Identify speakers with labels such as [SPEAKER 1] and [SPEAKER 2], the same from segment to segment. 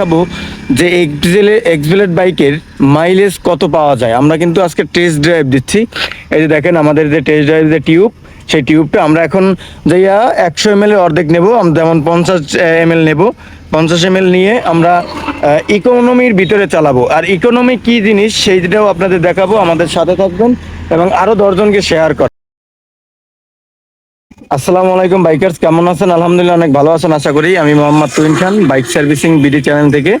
[SPEAKER 1] দেখাবো যে এক্সবেলেট বাইকের মাইলেজ কত পাওয়া যায়। আমরা কিন্তু আজকে টেস্ট ড্রাইভ দিচ্ছি। এই যে দেখেন আমাদের যে টেস্ট ড্রাইভ যে টিউব সেই টিউবটা আমরা এখন যাইয়া একশো এম এর অর্ধেক নেব যেমন পঞ্চাশ এম এল নেব। পঞ্চাশ এম নিয়ে আমরা ইকোনমির ভিতরে চালাবো। আর ইকোনমি কি জিনিস, সেইটাও আপনাদের দেখাবো। আমাদের সাথে থাকবেন এবং আরও দশজনকে শেয়ার কর আসসালামু আলাইকুম, বাইকার্স, কেমন আছেন? আলহামদুলিল্লাহ অনেক ভালো আছেন, আশা করি। আমি Mohammad Tuhin Khan, bike servicing BD channel থেকে।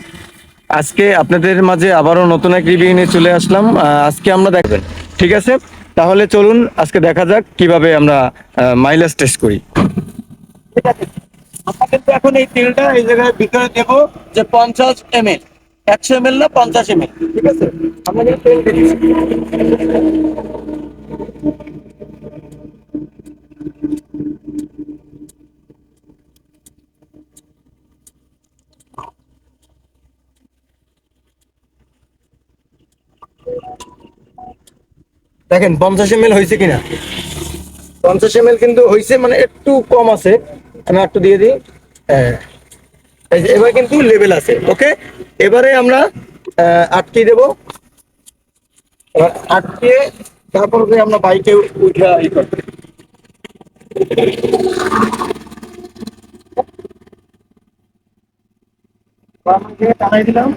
[SPEAKER 1] আজকে আপনাদের মাঝে আবারও নতুন এক রিভিউ নিয়ে চলে আসলাম। আজকে আমরা দেখবেন। ঠিক আছে? তাহলে চলুন, আজকে দেখা যাক কীভাবে আমরা মাইলেজ টেস্ট করি। ঠিক আছে। আমরা কিন্তু এখন এই তেলটা এই জায়গায় ভিতরে দেবো যে পঞ্চাশ এম এল একশো এম এল না পঞ্চাশ এম এল ঠিক আছে? আমরা। দেখেন, পঞ্চাশ এম এল হয়েছে কিনা? পঞ্চাশ এম এল কিন্তু হয়েছে মানে একটু কম আছে। আমি একটু দিয়ে দিই। হ্যাঁ। এবার কিন্তু লেভেল আছে ওকে এবারে আমরা আটকে দেব। এবার আটকে তারপর আমরা বাইকে উঠে ই টানাই দিলাম।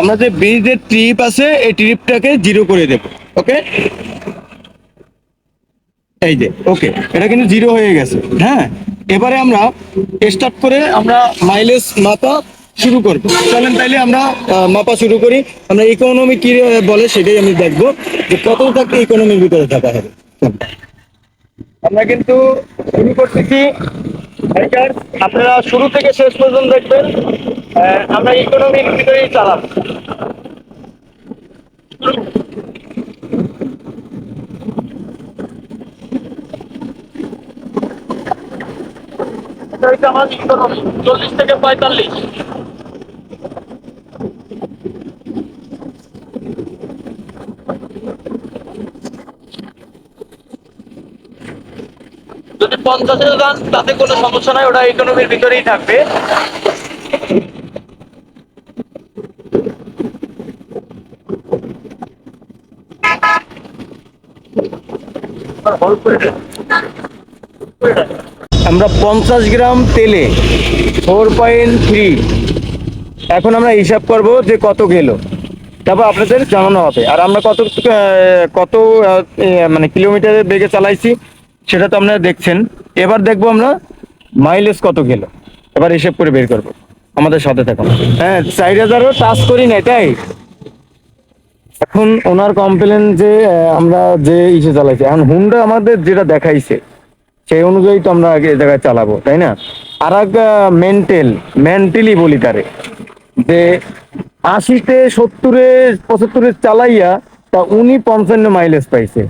[SPEAKER 1] আমরা যে ব্রিজের ট্রিপ আছে, এই ট্রিপটাকে জিরো করে দেব ওকে এই যে ওকে এটা কিন্তু জিরো হয়ে গেছে হ্যাঁ? এবারে আমরা স্টার্ট করে আমরা মাইলেজ মাপা শুরু করব। চলেন তাইলে আমরা মাপা শুরু করি। আমরা ইকোনমি কি বলে সেটাই আমি দেখব যে কত থাকতে ইকোনমির ভিতরে থাকা হবে। আমরা কিন্তু শুরু করতেছি আপনারা শুরু থেকে শেষ পর্যন্ত দেখবেন আমরা ইকোনমির ভিতরেই চালাম আমার ইকোনমি চল্লিশ থেকে পঁয়তাল্লিশ। তাতে কোনো সমস্যা নাই ওটা ইকোনমির ভিতরেই থাকবে। আমরা পঞ্চাশ গ্রাম তেলে ফোর পয়েন্ট থ্রি এখন আমরা হিসাব করব যে কত গেল। তারপর আপনাদের জানানো হবে। আর আমরা কত কত মানে কিলোমিটারের বেগে চালাইছি? সেটা তো আপনারা দেখছেন। এবার দেখব আমরা মাইলেজ কত গেল। এবার হিসাব করে বের করব। আমাদের সাথে থাকুন। হ্যাঁ চার হাজারও টাচ করি না তাই? এখন ওনার কমপ্লেন যে আমরা যে ইসে চালাইছি, এখন হুন্ডা আমাদের যেটা দেখাইছে, সেই অনুযায়ী তো আমরা আগে জায়গায় চালাবো, তাই না? আর এক মেন্টেল মেন্টালি বলি তারে, যে আশিতে সত্তরে পঁচাত্তরে চালাইয়া তা উনি পঞ্চান্ন মাইলেজ পাইছে।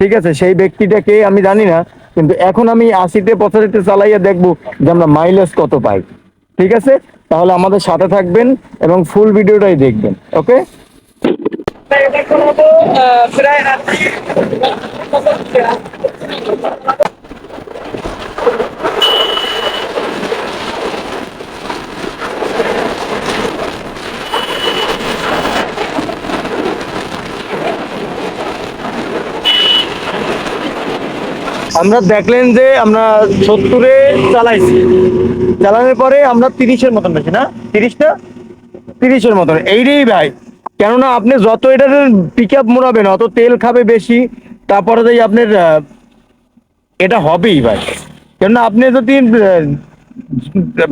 [SPEAKER 1] ঠিক আছে, সেই ব্যক্তিটাকে আমি জানি না, কিন্তু এখন আমি আশিতে পঁচাশিতে চালাইয়া দেখব যে আমরা মাইলেজ কত পাই। ঠিক আছে? তাহলে আমাদের সাথে থাকবেন এবং ফুল ভিডিওটাই দেখবেন ওকে প্রায় আমরা দেখলেন যে আমরা সত্তরে চালাইছি। চালানোর পরে আমরা তিরিশের মতন পেয়েছি না? তিরিশটা? তিরিশের মতন। এইটাই ভাই। কেননা আপনি যত এটার পিক আপ মোড়াবেন, অত তেল খাবে বেশি, তারপরে যাই আপনার এটা হবেই ভাই। কেননা আপনি যদি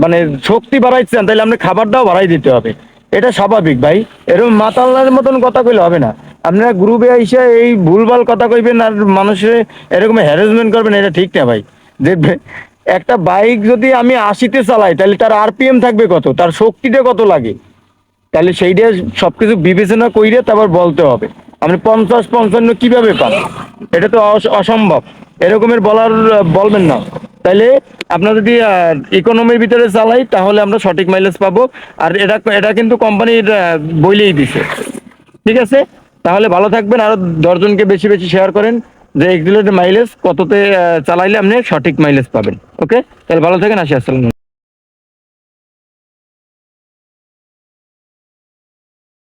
[SPEAKER 1] মানে শক্তি বাড়াইছেন তাহলে আপনি খাবারটাও বাড়াই দিতে হবে। এটা স্বাভাবিক ভাই। এরকম মাতাল্লার মতন কথা কইলে হবে না। আপনারা গ্রুপে এসে এই ভুলভাল কথা কইবেন আর মানুষের এরকম হ্যারাসমেন্ট করবেন, এটা ঠিক না ভাই। যে একটা বাইক যদি আমি আশিতে চালাই, তাহলে তার আরপিএম থাকবে কত? তার শক্তিটা কত লাগে? তাহলে সেইটা সবকিছু বিবেচনা কইরে তারপর বলতে হবে। আপনি পঞ্চাশ পঞ্চান্ন কীভাবে পান? এটা তো অস- অসম্ভব। এরকমের বলার, বলবেন না। তাইলে আপনার যদি ইকোনমির ভিতরে চালাই, তাহলে আমরা সঠিক মাইলেজ পাবো। আর এটা এটা কিন্তু কোম্পানির বইলেই দিছে। ঠিক আছে? তাহলে ভালো থাকবেন। আরও দশজনকে বেশি বেশি শেয়ার করেন যে এক্সিলেটের মাইলেজ কততে চালাইলে আপনি সঠিক মাইলেজ পাবেন। ওকে তাহলে ভালো থাকেন, আসি, আসসালাম